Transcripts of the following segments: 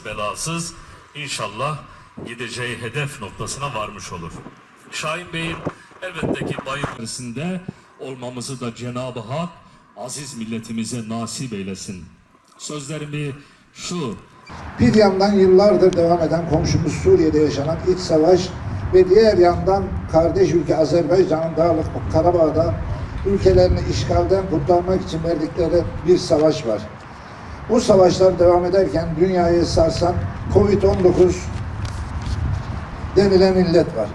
kazasız belasız inşallah gideceği hedef noktasına varmış olur. Şahin Bey'in elbette ki bayır olmamızı da Cenab-ı Hak aziz milletimize nasip eylesin. Sözlerimi şu Bir yandan yıllardır devam eden komşumuz Suriye'de yaşanan iç savaş ve diğer yandan kardeş ülke Azerbaycan'ın Dağlık Karabağ'da ülkelerini işgalden kurtarmak için verdikleri bir savaş var. Bu savaşlar devam ederken dünyayı sarsan Covid-19 denilen illet var.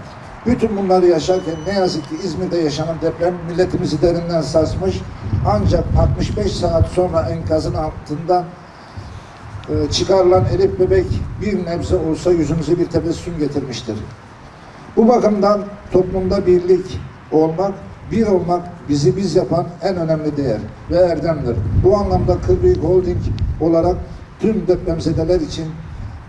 Bütün bunları yaşarken ne yazık ki İzmir'de yaşanan deprem milletimizi derinden sarsmış. Ancak 65 saat sonra enkazın altından e, çıkarılan Elif bebek bir nebze olsa yüzümüze bir tebessüm getirmiştir. Bu bakımdan toplumda birlik olmak, bir olmak bizi biz yapan en önemli değer ve erdemdir. Bu anlamda Kırbıyık Holding olarak tüm depremzedeler için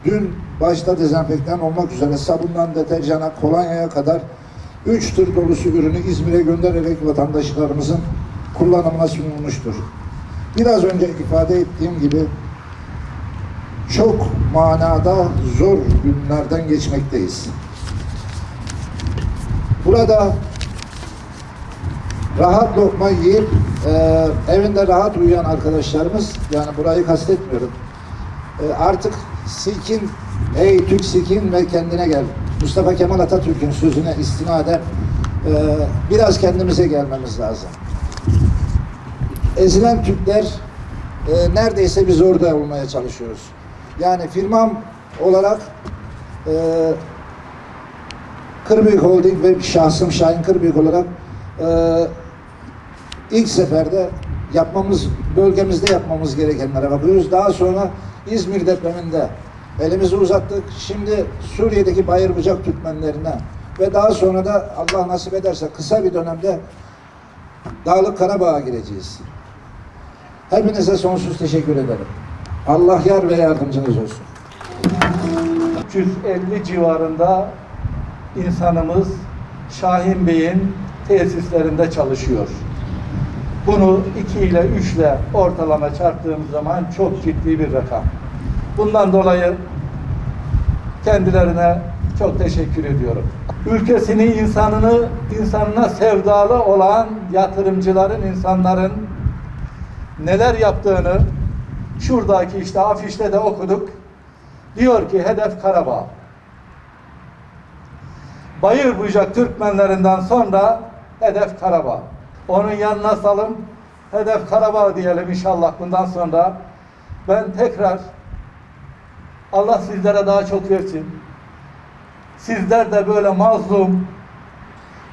dün başta dezenfektan olmak üzere sabundan deterjana, kolonyaya kadar 3 tır dolusu ürünü İzmir'e göndererek vatandaşlarımızın kullanımına sunulmuştur. Biraz önce ifade ettiğim gibi çok manada zor günlerden geçmekteyiz. Burada rahat lokma yiyip e, evinde rahat uyuyan arkadaşlarımız, yani burayı kastetmiyorum, e, artık silkin, ey Türk silkin ve kendine gel. Mustafa Kemal Atatürk'ün sözüne istinaden e, biraz kendimize gelmemiz lazım. Ezilen Türkler e, neredeyse biz orada olmaya çalışıyoruz. Yani firmam olarak e, Kırbıyık Holding ve şahsım Şahin Kırbıyık olarak e, ilk seferde yapmamız, bölgemizde yapmamız gerekenlere bakıyoruz. Daha sonra İzmir depreminde elimizi uzattık. Şimdi Suriye'deki bayır bucak Türkmenlerine ve daha sonra da Allah nasip ederse kısa bir dönemde Dağlık Karabağ'a gireceğiz. Hepinize sonsuz teşekkür ederim. Allah yar ve yardımcınız olsun. 350 civarında insanımız Şahin Bey'in tesislerinde çalışıyor. Bunu 2 ile 3 ile ortalama çarptığımız zaman çok ciddi bir rakam. Bundan dolayı kendilerine çok teşekkür ediyorum. Ülkesini, insanını, insanına sevdalı olan yatırımcıların, insanların neler yaptığını şuradaki işte afişte de okuduk. Diyor ki hedef Karabağ. Bayır bucak Türkmenlerinden sonra hedef Karabağ. Onun yanına salım hedef Karabağ diyelim inşallah bundan sonra. Ben tekrar Allah sizlere daha çok versin. Sizler de böyle mazlum,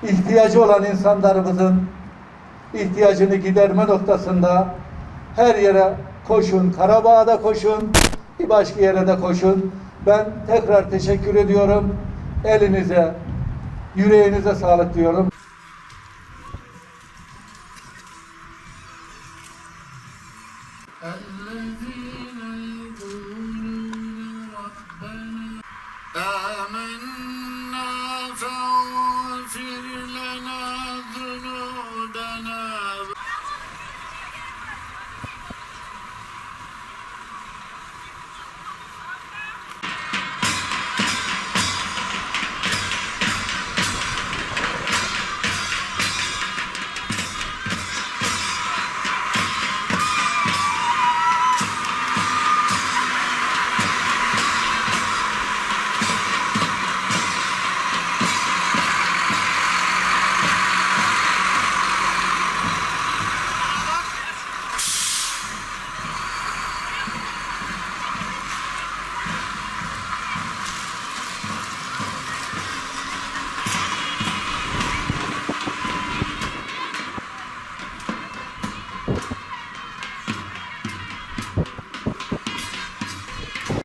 ihtiyacı olan insanlarımızın ihtiyacını giderme noktasında her yere koşun. Karabağ'a koşun. Bir başka yere de koşun. Ben tekrar teşekkür ediyorum. Elinize, yüreğinize sağlık diyorum. آمنا